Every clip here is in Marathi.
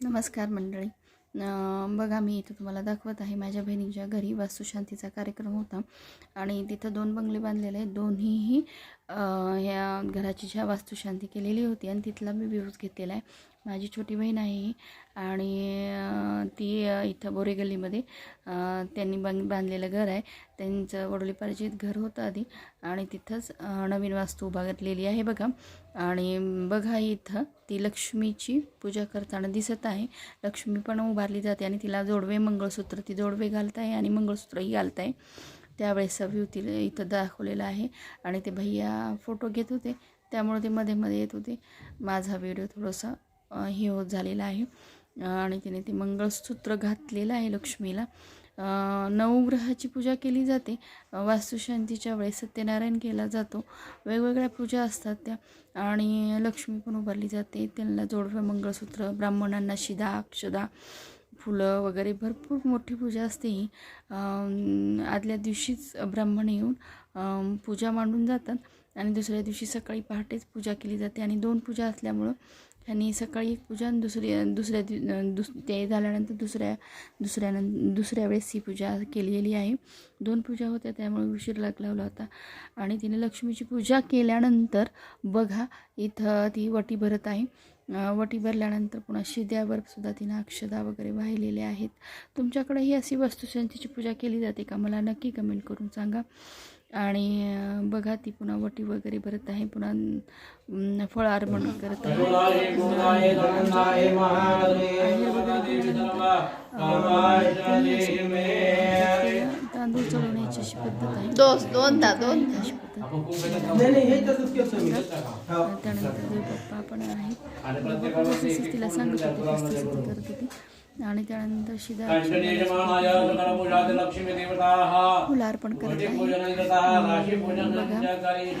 नमस्कार मंडळी. बघा मी इथं तुम्हाला दाखवत आहे माझ्या बहिणीच्या घरी वास्तुशांतीचा कार्यक्रम होता. आणि तिथं दोन बंगले बांधलेले आहेत. दोन्हीही ह्या घराची ज्या वास्तुशांती केलेली होती आणि तिथला मी व्ह्यूज घेतलेला आहे. माझी छोटी बहीण आहे आणि ती इथं बोरे गल्लीमध्ये त्यांनी बांध बांधलेलं घर आहे. त्यांचं वडोलीपार्जित घर होतं आधी आणि तिथंच नवीन वास्तू उभारलेली आहे बघा. आणि बघा इथं ती लक्ष्मीची पूजा करताना दिसत आहे. लक्ष्मी पण उभारली जाते आणि तिला जोडवे मंगळसूत्र ती जोडवे घालत आहे आणि मंगळसूत्रही घालत आहे. त्यावेळेस व्ह्यू तिला इथं दाखवलेला आहे. आणि ते भैया फोटो घेत होते. त्यामुळे ते मध्ये मध्ये येत होते. माझा व्हिडिओ थोडासा हे होत झालेला आहे. आणि तिने ते मंगळसूत्र घातलेलं आहे लक्ष्मीला. नवग्रहाची पूजा केली जाते. वास्तुशांतीच्या वेळेस सत्यनारायण केला जातो. वेगवेगळ्या पूजा असतात त्या. आणि लक्ष्मी पण उभारली जाते. त्यांना जोडवे मंगळसूत्र ब्राह्मणांना शिदा अक्षदा फुलं वगैरे भरपूर मोठी पूजा असते. आदल्या दिवशीच ब्राह्मण येऊन पूजा मांडून जातात आणि दुसऱ्या दिवशी सकाळी पहाटेच पूजा केली जाते आणि दोन पूजा असल्यामुळं ह्यांनी सकाळी एक पूजा आणि दुसरी दुसऱ्या दिव दुस ते झाल्यानंतर दुसऱ्या दुसऱ्यानं दुसऱ्या वेळेस ही पूजा केलेली आहे. दोन पूजा होत्या त्यामुळे उशीर लाग लावला होता. आणि तिने लक्ष्मीची पूजा केल्यानंतर बघा इथं ती वटी भरत आहे. वटी भरल्यानंतर पुन्हा शिद्यावर सुद्धा तिनं अक्षदा वगैरे वाहिलेले आहेत. तुमच्याकडे ही अशी वस्तुशांतीची पूजा केली जाते का? मला नक्की कमेंट करून सांगा. आणि बघा ती पुन्हा वटी वगैरे भरत आहे पुन्हा फळ अर्पण करत आहे. तांदूळ चढवण्याची अशी पद्धत आहे दोन दोन अशी पद्धत त्यानंतर पप्पा पण आहेत तिला सांगत होते करत होती आणि त्यानंतर शिदा फुलं अर्पण करत आहे बघा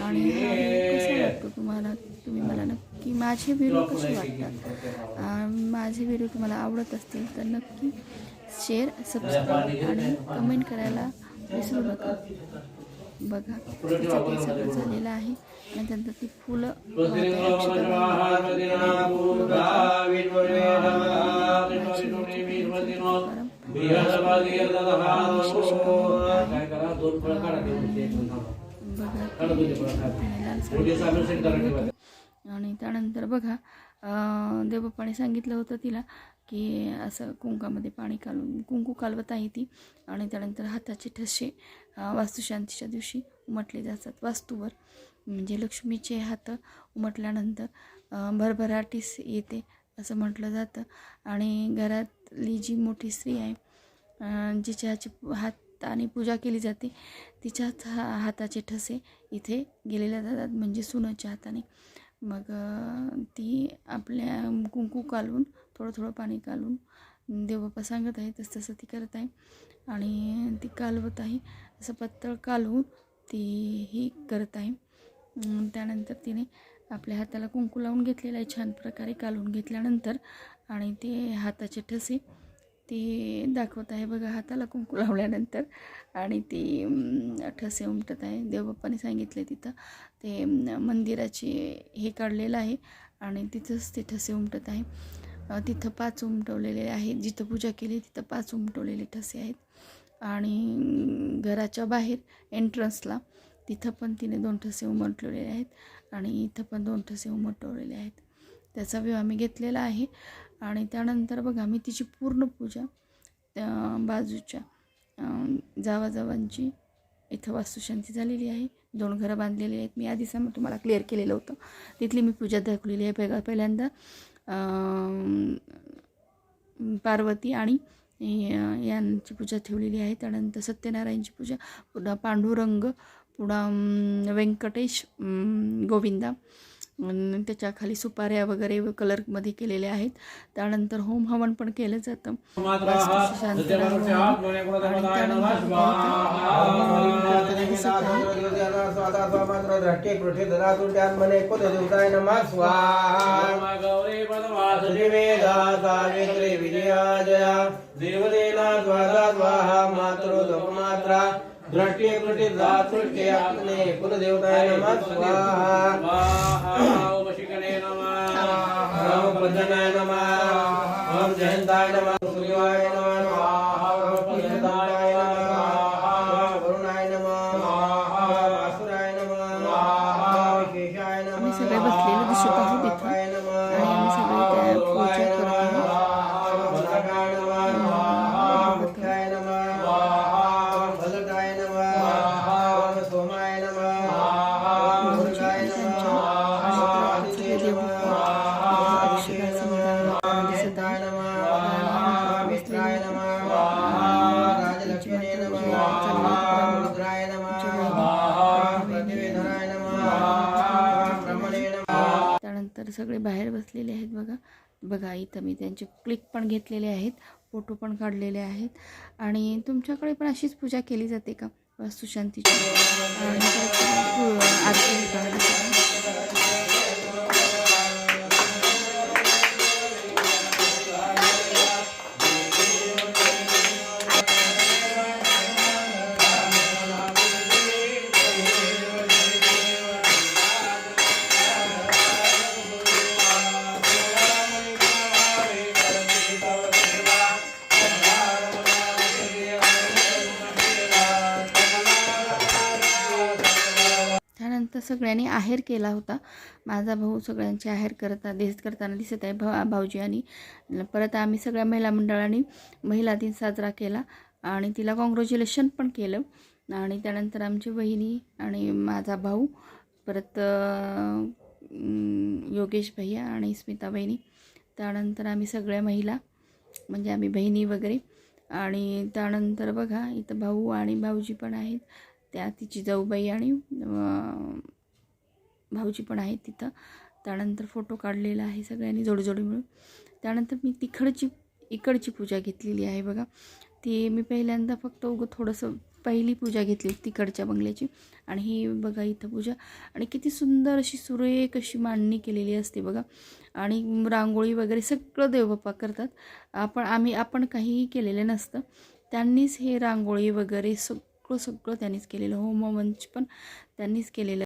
आणि हा व्हिडिओ कसा वाटतो तुम्हाला तुम्ही मला नक्की माझे व्हिडिओ कसे वाटतात माझे व्हिडिओ तुम्हाला आवडत असतील तर नक्की शेअर सबस्क्राईब आणि कमेंट करायला विसरू नका बघा तिचं ते सगळं झालेलं आहे आणि त्यानंतर ती फुलं बघा आणि त्यानंतर बघा देवप्पाने देवबाप्पाने सांगितलं होतं तिला की असं कुंकामध्ये पाणी कालून कुंकू कालवत आहे ती आणि त्यानंतर हाताचे ठसे वास्तुशांतीच्या दिवशी उमटले जातात वास्तूवर. म्हणजे लक्ष्मीचे हात उमटल्यानंतर भरभराटीस येते असं म्हटलं जातं. आणि घरातली जी मोठी स्त्री आहे अं, जिच्या हाची आणि पूजा केली जाते तिच्याच हा हाताचे ठसे इथे गेलेले जातात म्हणजे सुनाच्या हाताने. मग ती आपल्या कुंकू कालून थोडं थोडं पाणी कालून देवबाप्पा सांगत आहे तसं तसं ती करत आहे. आणि ती कालवत आहे असं पातळ कालवून ती ही करत आहे. त्यानंतर तिने आपल्या हाताला कुंकू लावून घेतलेला आहे छान प्रकारे कालवून घेतल्यानंतर. आणि ते हाताचे ठसे ती दाखवत आहे बघा हाताला कुंकू लावल्यानंतर. आणि ती ठसे उमटत आहे. देवबाप्पाने सांगितले तिथं. ते मंदिराची हे काढलेलं आहे आणि तिथंच ते ठसे उमटत आहे. तिथं पाच उमटवलेले आहेत. जिथं पूजा केली तिथं पाच उमटवलेले ठसे आहेत. आणि घराच्या बाहेर एंट्रन्सला तिथं पण तिने दोन ठसे उमटवलेले आहेत. आणि इथं पण दोन ठसे उमटवलेले आहेत. त्याचा व्ह्यू आम्ही घेतलेला आहे. आणि त्यानंतर बघा मी तिची पूर्ण पूजा त्या बाजूच्या जावाजावांची इथं वास्तुशांती झालेली आहे. दोन घरं बांधलेली आहेत. मी आधी सम तुम्हाला क्लिअर केलेलं होतं. तिथली मी पूजा दाखवलेली आहे पहिला पहिल्यांदा. पार्वती आणि यांची पूजा ठेवलेली आहे. त्यानंतर सत्यनारायणची पूजा पुन्हा पांडुरंग पुन्हा व्यंकटेश गोविंदा त्याच्याखाली सुपाऱ्या वगैरे कलरमध्ये केलेल्या आहेत. त्यानंतर होम हवन पण केलं जातं. वास्तूची शांती राहावं आणि त्यानंतर देवदेना दृष्टी कृती दातृष्टी आत्मने कुलदेवताय नमः। स्वाहा। रामपदनाय नमः। ओम जयंताय नमः। सूर्याय नमः। सगळे बाहेर बसलेले आहेत बघा. बघा इथं मी त्यांचे क्लिक पण घेतलेले आहेत फोटो पण काढलेले आहेत. आणि तुमच्याकडे पण अशीच पूजा केली जाते का? वास्तुशांतीची सगळ्यांनी आहेर केला होता. माझा भाऊ सगळ्यांची आहेर करता दिस करताना दिसत आहे. भा भाऊजी आणि परत आम्ही सगळ्या महिला मंडळांनी महिला दिन साजरा केला आणि तिला कॉंग्रॅच्युलेशन पण केलं. आणि त्यानंतर आमची बहिणी आणि माझा भाऊ परत योगेश भैया आणि स्मिता बहिणी. त्यानंतर आम्ही सगळ्या महिला म्हणजे आम्ही बहिणी वगैरे. आणि त्यानंतर बघा इथं भाऊ आणि भाऊजी पण आहेत. त्या तिची जाऊबाई आणि भाऊजी पण आहेत तिथं. त्यानंतर फोटो काढलेला आहे सगळ्यांनी जोडीजोडी मिळून. त्यानंतर मी तिकडची इकडची पूजा घेतलेली आहे बघा. ती मी पहिल्यांदा फक्त उगं थोडंसं पहिली पूजा घेतली तिकडच्या बंगल्याची. आणि ही बघा इथं पूजा. आणि किती सुंदर अशी सुरेख अशी मांडणी केलेली असते बघा. आणि रांगोळी वगैरे सगळं देवबाप्पा करतात. आपण आम्ही आपण काहीही केलेलं नसतं. त्यांनीच हे रांगोळी वगैरे सगळं सगळं त्यांनीच केलेलं. होममंच पण त्यांनीच केलेलं.